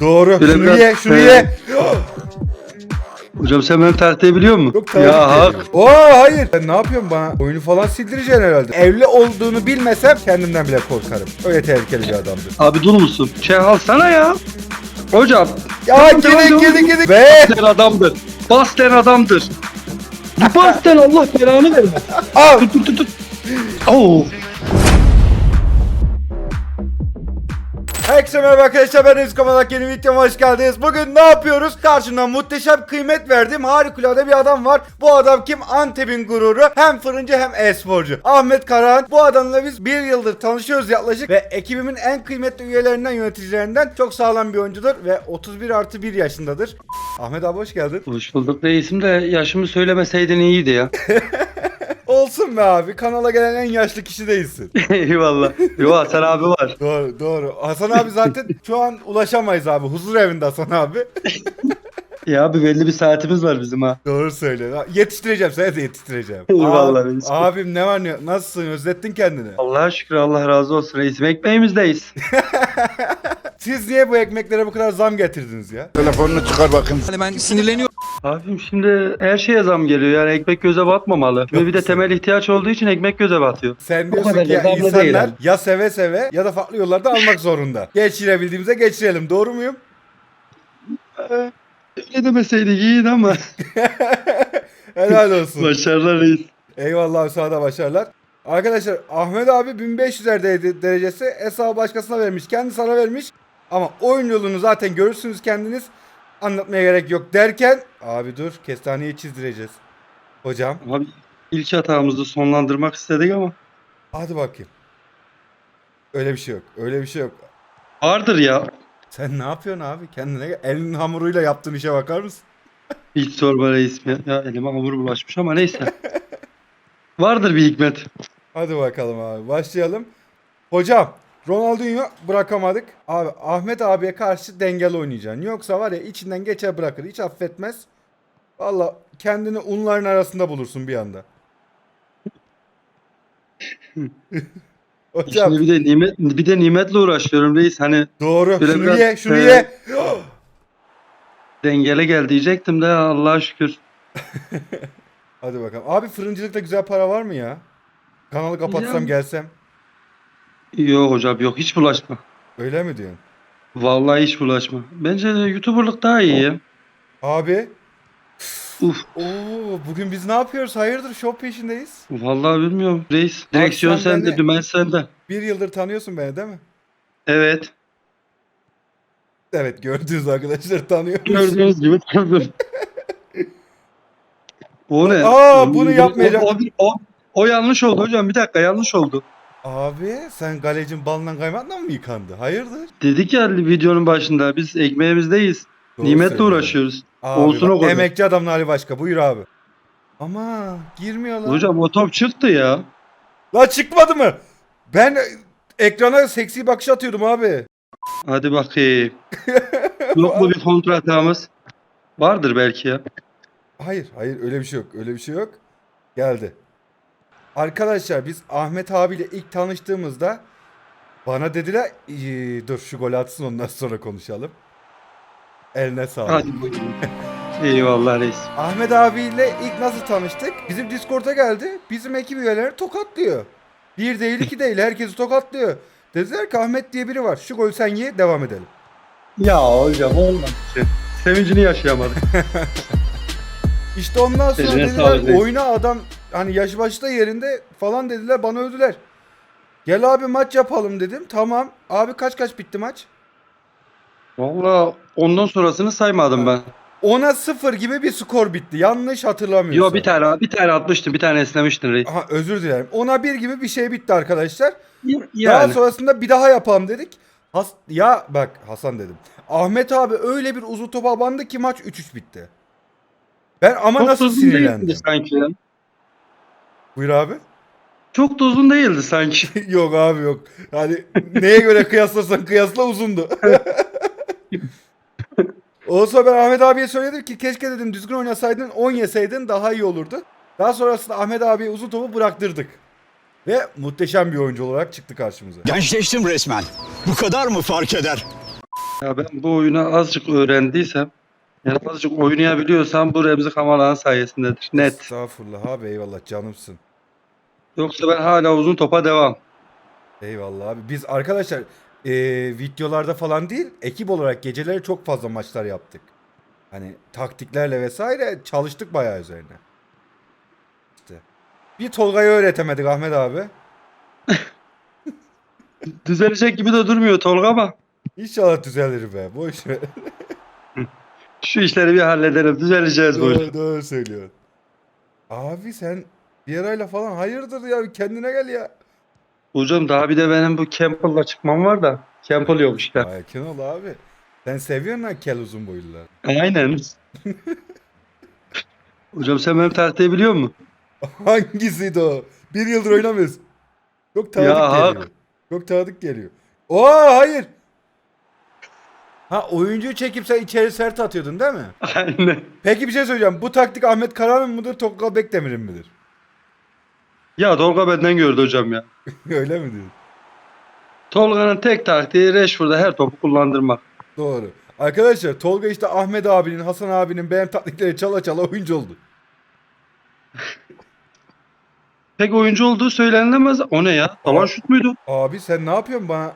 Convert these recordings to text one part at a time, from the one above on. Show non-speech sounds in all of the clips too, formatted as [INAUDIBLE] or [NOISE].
Doğru. Şöyle Şunu biraz- ye, şunu He. ye. Hocam sen benim tarihte biliyor musun? Yok tabii ya hak. Oo hayır. Sen ne yapıyorsun bana? Oyunu falan sildireceksin herhalde. Evli olduğunu bilmesem kendimden bile korkarım. Öyle tehlikeli bir adamdır. Abi dur musun? Şey alsana ya. Hocam. Ya Tamam, gidin tamam, gidin tamam. gidin. Ve Baslen adamdır. Baslen adamdır. Baslen Allah belanı vermesin. al. Tut tut tut tut. Oo. Herkese merhaba arkadaşlar ben Kamalak yeni videoma hoş geldiniz. Bugün ne yapıyoruz? Karşımda muhteşem kıymet verdiğim harikulade bir adam var. Bu adam kim? Antep'in gururu. Hem fırıncı hem e-sporcu. Ahmet Karahan. Bu adamla biz bir yıldır tanışıyoruz yaklaşık. Ve ekibimin en kıymetli üyelerinden yöneticilerinden çok sağlam bir oyuncudur. Ve 31 artı 1 yaşındadır. Ahmet abi hoş geldin. Hoş bulduk reisim de yaşımı söylemeseydin iyiydi ya. [LAUGHS] Olsun be abi. Kanala gelen en yaşlı kişi değilsin. [LAUGHS] Eyvallah. Yo Hasan abi var. doğru doğru. Hasan abi zaten [LAUGHS] şu an ulaşamayız abi. Huzur evinde Hasan abi. [LAUGHS] Ya abi belli bir saatimiz var bizim ha. Doğru söylüyorsun. Yetiştireceğim seni de yetiştireceğim. Eyvallah Abi- reis. Abim ne var ne yok? Nasılsın? Özlettin kendini. Allah'a şükür Allah razı olsun reisim. Ekmeğimizdeyiz. Siz niye bu ekmeklere bu kadar zam getirdiniz ya? Telefonunu çıkar bakayım. Hani ben sinirleniyorum. Abim şimdi her şeye zam geliyor yani ekmek göze batmamalı. Şimdi bir de temel ihtiyaç olduğu için ekmek göze batıyor. Sen diyorsun kadar ki ya insanlar abi. ya seve seve ya da farklı yollarda almak zorunda. [LAUGHS] Geçirebildiğimize geçirelim. Doğru muyum? Öyle demeseydik iyiydi ama. [LAUGHS] Helal olsun. Başarılar reis. Eyvallah abi sana da başarılar. Arkadaşlar Ahmet abi 1500'lerde derecesi hesabı başkasına vermiş. Kendi sana vermiş. Ama oyun yolunu zaten görürsünüz kendiniz. Anlatmaya gerek yok derken abi dur kestaneyi çizdireceğiz. Hocam Abi ilk hatamızı sonlandırmak istedik ama. hadi bakayım. Öyle bir şey yok. Öyle bir şey yok. Vardır ya. Sen ne yapıyorsun abi? Kendine elinin hamuruyla yaptığın işe bakar mısın? [LAUGHS] Hiç sorma reis. Ya, ya elime hamur bulaşmış ama neyse. [LAUGHS] Vardır bir hikmet. Hadi bakalım abi. Başlayalım. Hocam Ronaldinho bırakamadık. Abi Ahmet abiye karşı dengeli oynayacaksın. Yoksa var ya içinden geçer bırakır. Hiç affetmez. Valla kendini unların arasında bulursun bir anda. Hocam Şimdi bir de nimet bir de nimetle uğraşıyorum reis. Hani doğru. Şunu biraz- ye, şunu He. ye. dengele gel diyecektim de Allah'a şükür. [LAUGHS] Hadi bakalım. Abi fırıncılıkta güzel para var mı ya? Kanalı kapatsam Ya. gelsem. Yok hocam yok hiç bulaşma. Öyle mi diyorsun? Vallahi hiç bulaşma. Bence de YouTuber'lık daha iyi ya. Abi. Uf. Oo, bugün biz ne yapıyoruz? Hayırdır shop peşindeyiz. Vallahi bilmiyorum reis. Direksiyon sen sende, beni- dümen sende. Bir yıldır tanıyorsun beni değil mi? Evet. Evet gördünüz arkadaşlar tanıyor. Gördüğünüz gibi tanıdım. [LAUGHS] O ne? Aa, bunu yapmayacağım. O, o, o, o yanlış oldu hocam. Bir dakika yanlış oldu. Abi sen galecin balından kaymakla mı yıkandı? Hayırdır? Dedik ya videonun başında biz ekmeğimizdeyiz. Doğru Nimetle uğraşıyoruz. Abi, Olsun bak, o kadar. Emekçi adamın hali başka. Buyur abi. Ama girmiyor lan. Hocam o top çıktı ya. La çıkmadı mı? Ben ekrana seksi bakış atıyordum abi. Hadi bakayım. Yok mu bir kontra hatamız? Vardır belki ya. Hayır hayır öyle bir şey yok. Öyle bir şey yok. Geldi. Arkadaşlar biz Ahmet abiyle ilk tanıştığımızda bana dediler "İyi, dur şu gol atsın ondan sonra konuşalım. Eline sağlık. Hadi bakayım. [LAUGHS] Eyvallah reis. Ahmet abiyle ilk nasıl tanıştık? Bizim Discord'a geldi. Bizim ekip üyeleri tokatlıyor. Bir değil iki değil herkesi tokatlıyor. Dediler ki Ahmet diye biri var. Şu golü sen ye devam edelim. Ya hocam olmaz. Sevincini yaşayamadık. [LAUGHS] İşte ondan sonra Eline dediler reis. oyuna adam hani yaş başta yerinde falan dediler bana öldüler. Gel abi maç yapalım dedim. Tamam. Abi kaç kaç bitti maç? Valla ondan sonrasını saymadım ben. Ona sıfır gibi bir skor bitti. Yanlış hatırlamıyorsam. Yo bir tane bir tane atmıştın, bir tane esnemiştin reis. Aha özür dilerim. Ona bir gibi bir şey bitti arkadaşlar. Daha Yani. sonrasında bir daha yapalım dedik. Has ya bak Hasan dedim. Ahmet abi öyle bir uzun topa bandı ki maç 3-3 bitti. Ben ama Çok nasıl sinirlendim. sanki. Buyur abi. Çok da uzun değildi sanki. [LAUGHS] yok abi yok. Yani neye göre kıyaslarsan kıyasla uzundu. [LAUGHS] Olsa ben Ahmet abiye söyledim ki keşke dedim düzgün oynasaydın 10 yeseydin daha iyi olurdu. Daha sonrasında Ahmet abiye uzun topu bıraktırdık. Ve muhteşem bir oyuncu olarak çıktı karşımıza. Gençleştim resmen. Bu kadar mı fark eder? Ya ben bu oyunu azıcık öğrendiysem, yani azıcık oynayabiliyorsam bu Remzi Kamala'nın sayesindedir. Net. Estağfurullah abi eyvallah canımsın. Yoksa ben hala uzun topa devam. Eyvallah abi. Biz arkadaşlar e, videolarda falan değil ekip olarak geceleri çok fazla maçlar yaptık. Hani taktiklerle vesaire çalıştık bayağı üzerine. İşte. Bir Tolga'yı öğretemedik Ahmet abi. [LAUGHS] Düzelecek gibi de durmuyor Tolga ama İnşallah düzelir be. Boş ver. [LAUGHS] şu işleri bir halledelim. Düzeleceğiz bu iş. doğru, doğru söylüyorsun. Abi sen bir arayla falan hayırdır ya kendine gel ya. Hocam daha bir de benim bu Campbell'la çıkmam var da. Campbell yok işte. Sakin ol abi. Sen seviyorsun lan kel uzun boylular. Aynen. Hocam sen benim taktiği biliyor musun? [LAUGHS] Hangisiydi o? Bir yıldır oynamıyoruz. Çok tanıdık Ya, hak. geliyor. Çok tanıdık geliyor. Oo hayır. Ha oyuncuyu çekip sen içeri sert atıyordun değil mi? Aynen. Peki bir şey söyleyeceğim. Bu taktik Ahmet Karan'ın mıdır, Tolga Bekdemir'in midir? Ya Tolga benden gördü hocam ya. [LAUGHS] Öyle mi diyorsun? Tolga'nın tek taktiği Rashford'a her topu kullandırmak. Doğru. Arkadaşlar Tolga işte Ahmet abinin, Hasan abinin benim taktikleri çala çala oyuncu oldu. [LAUGHS] Tek oyuncu olduğu söylenilemez. O ne ya? Talan şut muydu? Abi sen ne yapıyorsun bana?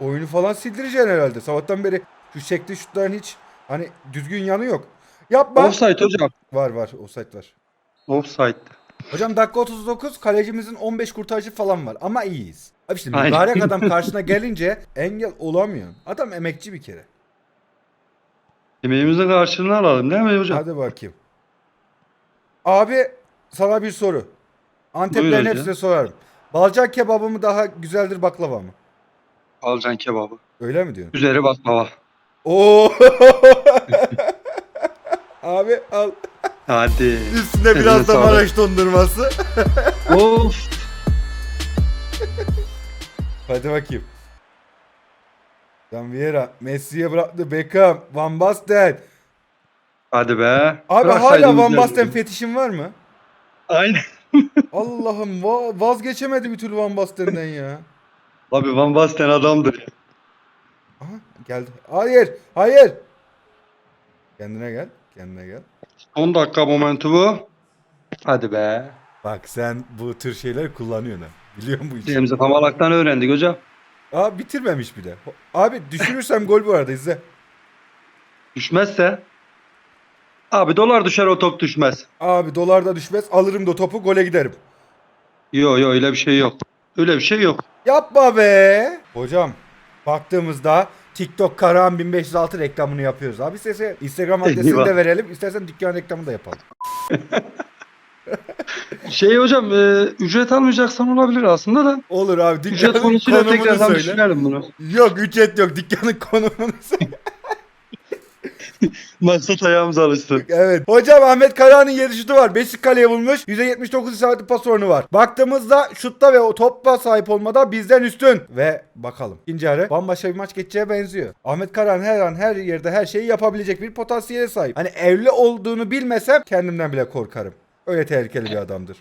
Oyunu falan sildireceksin herhalde. Sabahtan beri şu çektiği şutların hiç hani düzgün yanı yok. Yapma. Offside hocam. Var var offside var. Offside. Hocam dakika 39 kalecimizin 15 kurtarıcı falan var ama iyiyiz. Abi işte Aynen. mübarek adam [LAUGHS] karşına gelince engel olamıyor. Adam emekçi bir kere. Emeğimizin karşılığını alalım değil mi hocam? Hadi bakayım. Abi sana bir soru. Buyur Anteplerin hocam. hepsine sorarım. Balcan kebabı mı daha güzeldir baklava mı? Alcan kebabı. Öyle mi diyorsun? Üzeri baklava. Oo. [LAUGHS] Abi al. Hadi. Üstüne biraz da. Maraş dondurması. [LAUGHS] of. Hadi bakayım. Dan Vieira, Messi'ye bıraktı Beckham, Van Basten. Hadi be. Abi hala Van. Basten fetişin var mı? Aynen. [LAUGHS] Allah'ım va- vazgeçemedi bir türlü Van Basten'den ya. Abi Van Basten adamdır ya. Aha geldi. Hayır, hayır. Kendine gel, kendine gel. 10 dakika momentumu. Hadi be. Bak sen bu tür şeyler kullanıyorsun ha. Biliyorum bu işi. Remzi Kamalak'tan öğrendik hocam. Aa bitirmemiş bir de. Abi düşürürsem gol bu arada izle. Düşmezse. Abi dolar düşer o top düşmez. Abi dolarda düşmez alırım da topu gole giderim. Yo yo öyle bir şey yok. Öyle bir şey yok. Yapma be. Hocam baktığımızda TikTok Karahan 1506 reklamını yapıyoruz. Abi istersen Instagram adresini Eyvah. de verelim. İstersen dükkan reklamı da yapalım. [LAUGHS] Şey hocam e, ücret almayacaksan olabilir aslında da. Olur abi Ücret dükkanın konusuyla konumunu tekrardan söyle. düşünelim bunu. Yok ücret yok dükkanın konumunu söyle. [LAUGHS] [LAUGHS] Maksat ayağımız alışsın. evet. Hocam Ahmet Karahan'ın yedi şutu var. Beşik kaleye bulmuş. %79 isabetli pas oranı var. Baktığımızda şutta ve o topla sahip olmada bizden üstün. Ve bakalım. İkinci yarı bambaşka bir maç geçeceğe benziyor. Ahmet Karahan her an her yerde her şeyi yapabilecek bir potansiyele sahip. Hani evli olduğunu bilmesem kendimden bile korkarım. Öyle tehlikeli bir adamdır.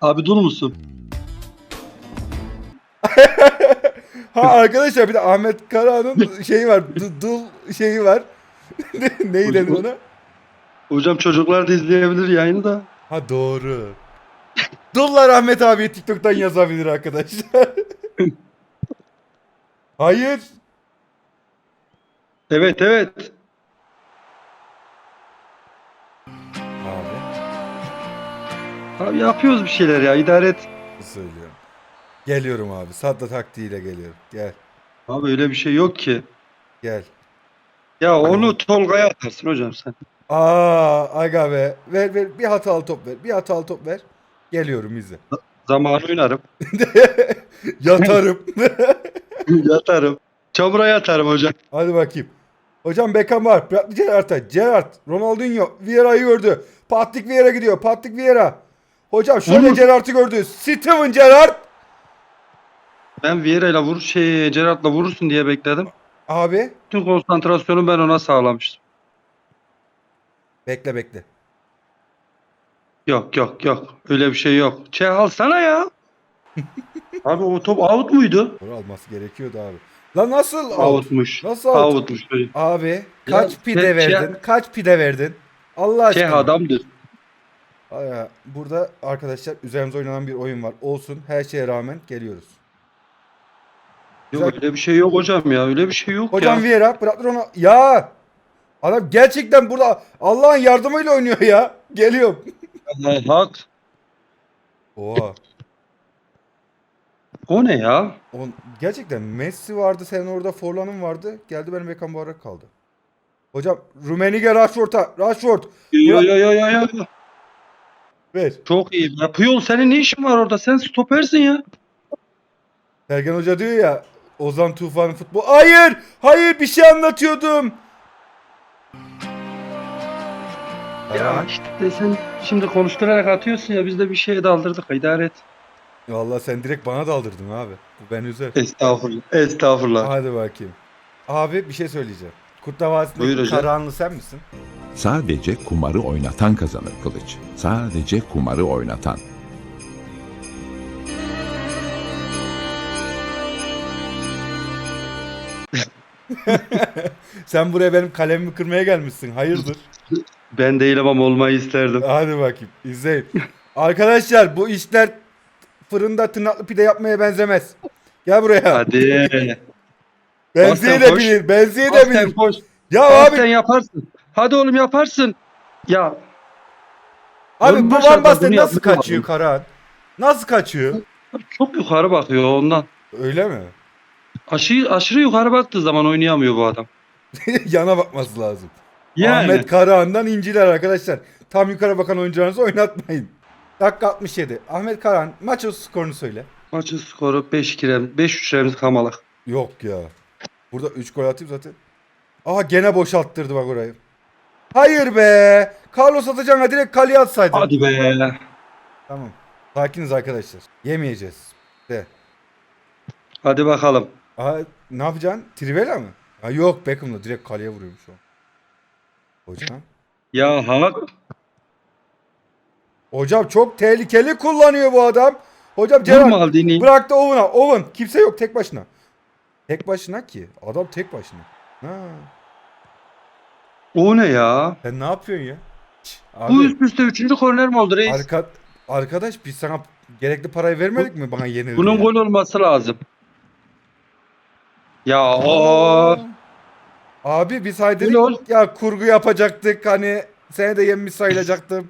Abi dul musun? [LAUGHS] Ha arkadaşlar bir de Ahmet Karahan'ın [LAUGHS] şeyi var. du- Dul şeyi var. [LAUGHS] Neyi dedi ona? Hocam çocuklar da izleyebilir yayını da. Ha doğru. Dullar Ahmet abi TikTok'tan yazabilir arkadaşlar. [LAUGHS] Hayır. Evet evet. Abi Abi yapıyoruz bir şeyler ya idare et. söylüyorum. Geliyorum abi. Sadda taktiğiyle geliyorum. Gel. Abi öyle bir şey yok ki. Gel. Ya onu Tolga'ya atarsın hocam sen. Aa aga be. Ver ver bir hatalı top ver. Bir hatalı top ver. Geliyorum izle. Zamanı oynarım. [LAUGHS] Yatarım. [LAUGHS] yatarım. Çamura yatarım hocam. Hadi bakayım. Hocam Beckham var. Bıraktı Gerrard'a. Gerrard. Ronaldinho. Vieira'yı gördü. Patrick Vieira gidiyor. Patrick Vieira. Hocam şöyle Vurur. Gerrard'ı gördü. Steven Gerrard. Ben Vieira'yla vur şey Gerrard'la vurursun diye bekledim. Abi. Tüm konsantrasyonu ben ona sağlamıştım. Bekle bekle. Yok yok yok. Öyle bir şey yok. Şey alsana ya. [LAUGHS] abi o top out muydu? Doğru alması gerekiyordu abi. Lan nasıl out? Avutmuş. Nasıl out? Abi kaç Ya, pide şey- verdin? Kaç pide verdin? Allah aşkına. Şey adamdır. Burada arkadaşlar üzerimize oynanan bir oyun var. Olsun her şeye rağmen geliyoruz. Yok Güzel. öyle bir şey yok hocam ya. Öyle bir şey yok Hocam ya. Vieira bıraktır onu. Ya! Adam gerçekten burada Allah'ın yardımıyla oynuyor ya. Geliyorum. Ha, Hak. Oha. O ne ya? On, gerçekten Messi vardı, senin orada Forlan'ın vardı. Geldi benim Beckham Barak kaldı. Hocam Rumenige Rashford'a. Rashford. Yo yo yo yo yo. Ver. Çok iyi. Ya Puyol senin ne işin var orada? Sen stopersin ya. Sergen Hoca diyor ya Ozan Tufan'ın futbol. Hayır! Hayır bir şey anlatıyordum. Ya işte sen şimdi konuşturarak atıyorsun ya biz de bir şeye daldırdık. İdare et. Vallahi sen direkt bana daldırdın abi. Bu beni üzer. Estağfurullah. Estağfurullah. Hadi bakayım. Abi bir şey söyleyeceğim. Kurtlar. Karahanlı sen misin? Sadece kumarı oynatan kazanır kılıç. Sadece kumarı oynatan. [LAUGHS] Sen buraya benim kalemimi kırmaya gelmişsin. Hayırdır? Ben değilim ama olmayı isterdim. Hadi bakayım. izleyin. Arkadaşlar bu işler fırında tırnaklı pide yapmaya benzemez. Gel buraya. Hadi. De Basten koş. Ya abi. yaparsın. Hadi oğlum yaparsın. Ya Abi bu Van Basten nasıl kaçıyor. Karahan? Nasıl kaçıyor? çok yukarı bakıyor ondan. Öyle mi? Aşırı, aşırı yukarı baktığı zaman oynayamıyor bu adam. [LAUGHS] Yana bakması lazım. Yani. Ahmet Karahan'dan inciler arkadaşlar. Tam yukarı bakan oyuncularınızı oynatmayın. Dakika 67. Ahmet Karahan maçın skorunu söyle. Maçın skoru 5-2 rem, 5-3 Remzi Kamalak. Yok ya. Burada 3 gol atayım zaten. Aha gene boşalttırdı bak orayı. Hayır be. Carlos atacağına direkt kaleye atsaydın. Hadi be. Tamam. Sakiniz arkadaşlar. Yemeyeceğiz. De. Hadi bakalım. Aha, ne yapacaksın? Trivela mı? Ha, yok Beckham'la direkt kaleye vuruyormuş o. Hocam. Ya hak. Hocam çok tehlikeli kullanıyor bu adam. Hocam Vurma Gerard Aldini. bıraktı Owen'a. Owen kimse yok tek başına. Tek başına ki. Adam tek başına. Ha. O ne ya? Sen ne yapıyorsun ya? Şş, Bu Abi, üst üste 3. korner mi oldu reis? arka, arkadaş biz sana gerekli parayı vermedik mi bana yenildi Bunun gol olması lazım. Ya o. Abi biz ol. ya kurgu yapacaktık hani seni de yenmiş sayılacaktım.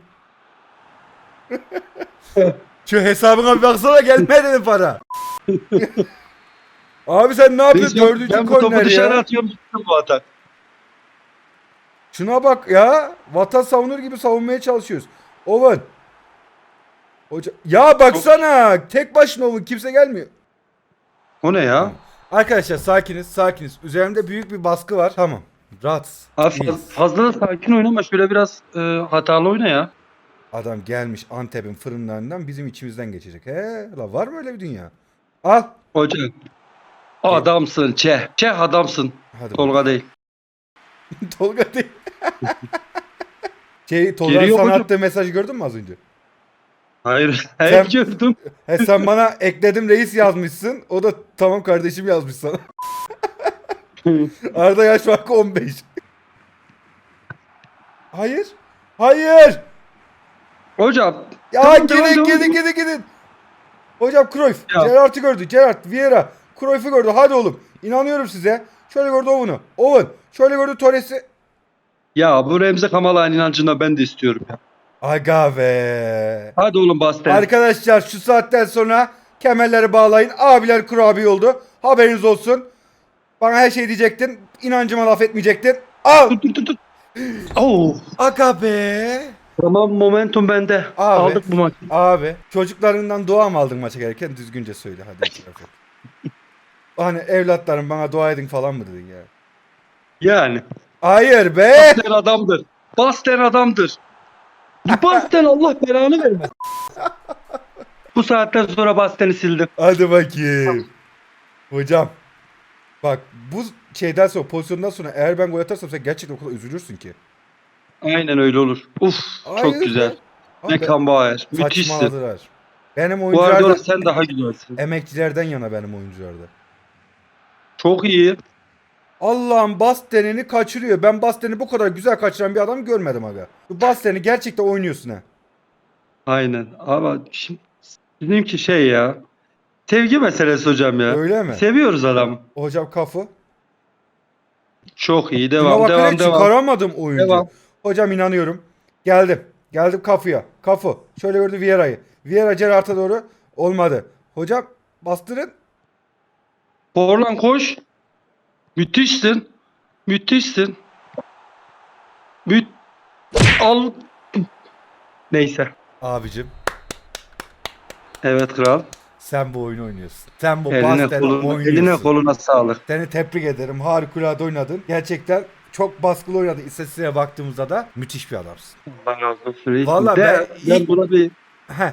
[LAUGHS] Şu hesabına bir baksana gelmedi mi para? [LAUGHS] Abi sen ne yapıyorsun? Reis, Dördüncü ben bu topu korner dışarı ya. atıyorum bu atak. Şuna bak ya. Vatan savunur gibi savunmaya çalışıyoruz. Owen. Hoca ya baksana. Tek başına Owen. Kimse gelmiyor. O ne ya? Arkadaşlar sakiniz sakiniz. Üzerimde büyük bir baskı var. Tamam. Rahat. Abi İyiyiz. faz- fazla da sakin oynama. Şöyle biraz e, hatalı oyna ya. Adam gelmiş Antep'in fırınlarından bizim içimizden geçecek. He, la var mı öyle bir dünya? Al. Hocam. Adamsın Çeh. Çeh adamsın. Hadi. Tolga değil. [LAUGHS] Tolga değil. [LAUGHS] şey Tolga'nın Geliyor hocam. mesajı gördün mü az önce? Hayır. [LAUGHS] Sen- Hayır gördüm. [LAUGHS] He sen bana ekledim reis yazmışsın. O da tamam kardeşim yazmış sana. [LAUGHS] Arada yaş farkı 15. Hayır. Hayır. Hocam. Ya Tamam, gidin devam, gidin gidin gidin. Hocam Cruyff. Gerard'ı gördü. Gerard, Vieira. Cruyff'u gördü. Hadi oğlum. İnanıyorum size. Şöyle gördü Owen'u. Owen. Şöyle gördü Torres'i. Ya bu Remzi Kamalak'ın inancından ben de istiyorum ya. Aga be. Hadi oğlum Basten. Arkadaşlar şu saatten sonra kemerleri bağlayın. Abiler kurabiye oldu. Haberiniz olsun. Bana her şey diyecektin. İnancıma laf etmeyecektin. Al. Dur dur dur dur. Oo. Aga be. Tamam momentum bende. Abi. Aldık bu maçı. Abi çocuklarından dua mı aldın maça gelirken düzgünce söyle hadi. [LAUGHS] hani evlatlarım bana dua edin falan mı dedin ya? Yani. Hayır be. Basten adamdır. Basten adamdır. Bu Basten Allah belanı vermez. bu saatten sonra Basten'i sildim. Hadi bakayım. Hocam. Bak bu şeyden sonra pozisyondan sonra eğer ben gol atarsam sen gerçekten o kadar üzülürsün ki. Aynen öyle olur. Uf Hayır çok güzel. Abi, Beckenbauer. Müthişsin. Saçmaladılar. Benim Bu arada sen daha güzelsin. emekçilerden yana benim oyuncularda. Çok iyi. Allah'ım Basten'i kaçırıyor. Ben Basten'i bu kadar güzel kaçıran bir adam görmedim aga. Bu Basten'i gerçekten oynuyorsun ha. Aynen. Ama şimdi bizimki şey ya. Sevgi meselesi hocam ya. Öyle mi? Seviyoruz adamı. Hocam kafı. Çok iyi. Buna Devam bakarak devam devam. çıkaramadım oyuncu. Devam. Hocam inanıyorum. Geldim. Geldim kafıya. Kafı. Şöyle gördü Vieira'yı. Vieira Gerrard'a doğru. Olmadı. Hocam bastırın. Forlan koş. Müthişsin. Müthişsin. Müt al. Neyse. Abicim Evet kral. sen bu oyunu oynuyorsun. Sen bu Eline Basten'i koluna, oynuyorsun. eline koluna sağlık. Seni tebrik ederim. Harikulade oynadın. Gerçekten çok baskılı oynadın. İstatistiğe baktığımızda da müthiş bir adamsın. Allah razı olsun. De, ben ben ilk- buna bir Heh.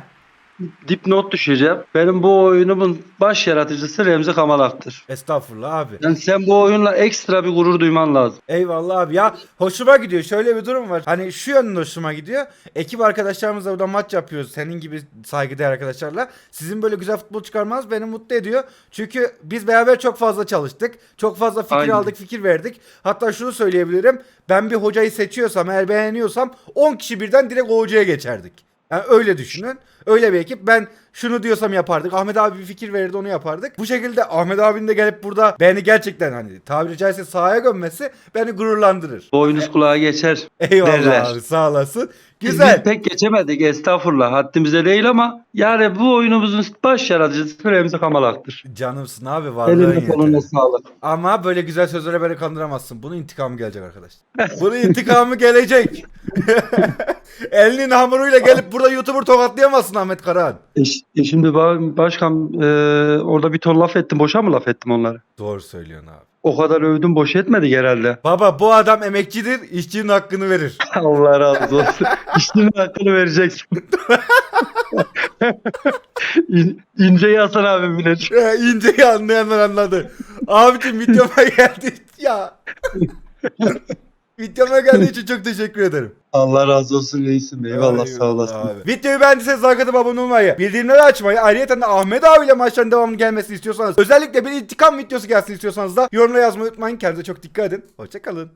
Dipnot düşeceğim. Benim bu oyunumun baş yaratıcısı Remzi Kamalak'tır. Estağfurullah abi. Yani sen bu oyunla ekstra bir gurur duyman lazım. Eyvallah abi ya hoşuma gidiyor. Şöyle bir durum var. Hani şu yönde hoşuma gidiyor. Ekip arkadaşlarımızla burada maç yapıyoruz. Senin gibi saygıdeğer arkadaşlarla. Sizin böyle güzel futbol çıkarmanız beni mutlu ediyor. Çünkü biz beraber çok fazla çalıştık. Çok fazla fikir Aynen. aldık, fikir verdik. Hatta şunu söyleyebilirim. Ben bir hocayı seçiyorsam, eğer beğeniyorsam 10 kişi birden direkt o hocaya geçerdik. Yani öyle düşünün. Öyle bir ekip. Ben şunu diyorsam yapardık. Ahmet abi bir fikir verirdi onu yapardık. Bu şekilde Ahmet abinin de gelip burada beni gerçekten hani tabiri caizse sahaya gömmesi beni gururlandırır. Boynuz kulağa geçer. Eyvallah Derler. abi sağ olasın. Biz Güzel. pek geçemedik estağfurullah. Haddimize değil ama yani bu oyunumuzun baş yaratıcısı Remzi Kamalak'tır. Canımsın abi varlığın Eline yeter. koluna sağlık. Ama böyle güzel sözlere beni kandıramazsın. Bunun intikamı gelecek arkadaşlar. [LAUGHS] Bunun intikamı gelecek. [LAUGHS] Elinin hamuruyla gelip burada YouTuber tokatlayamazsın Ahmet Karahan. E, e şimdi ba- başkan e, orada bir ton laf ettim. Boşa mı laf ettim onları? Doğru söylüyorsun abi. O kadar övdüm boş etmedi herhalde. Baba bu adam emekçidir, işçinin hakkını verir. [LAUGHS] Allah razı olsun. İşinin hakkını vereceksin. İn, inceyi Hasan abi bilir. İnceyi anlayanlar anladı. Abicim videoma geldi ya. [LAUGHS] videoma geldiği için çok teşekkür ederim. Allah razı olsun reisim. Eyvallah sağ olasın. Abi. Videoyu beğendiyseniz like atıp abone olmayı, bildirimleri açmayı, ayrıca de Ahmet abiyle maçların devamının gelmesini istiyorsanız, özellikle bir intikam videosu gelsin istiyorsanız da yorumlara yazmayı unutmayın. Kendinize çok dikkat edin. Hoşçakalın.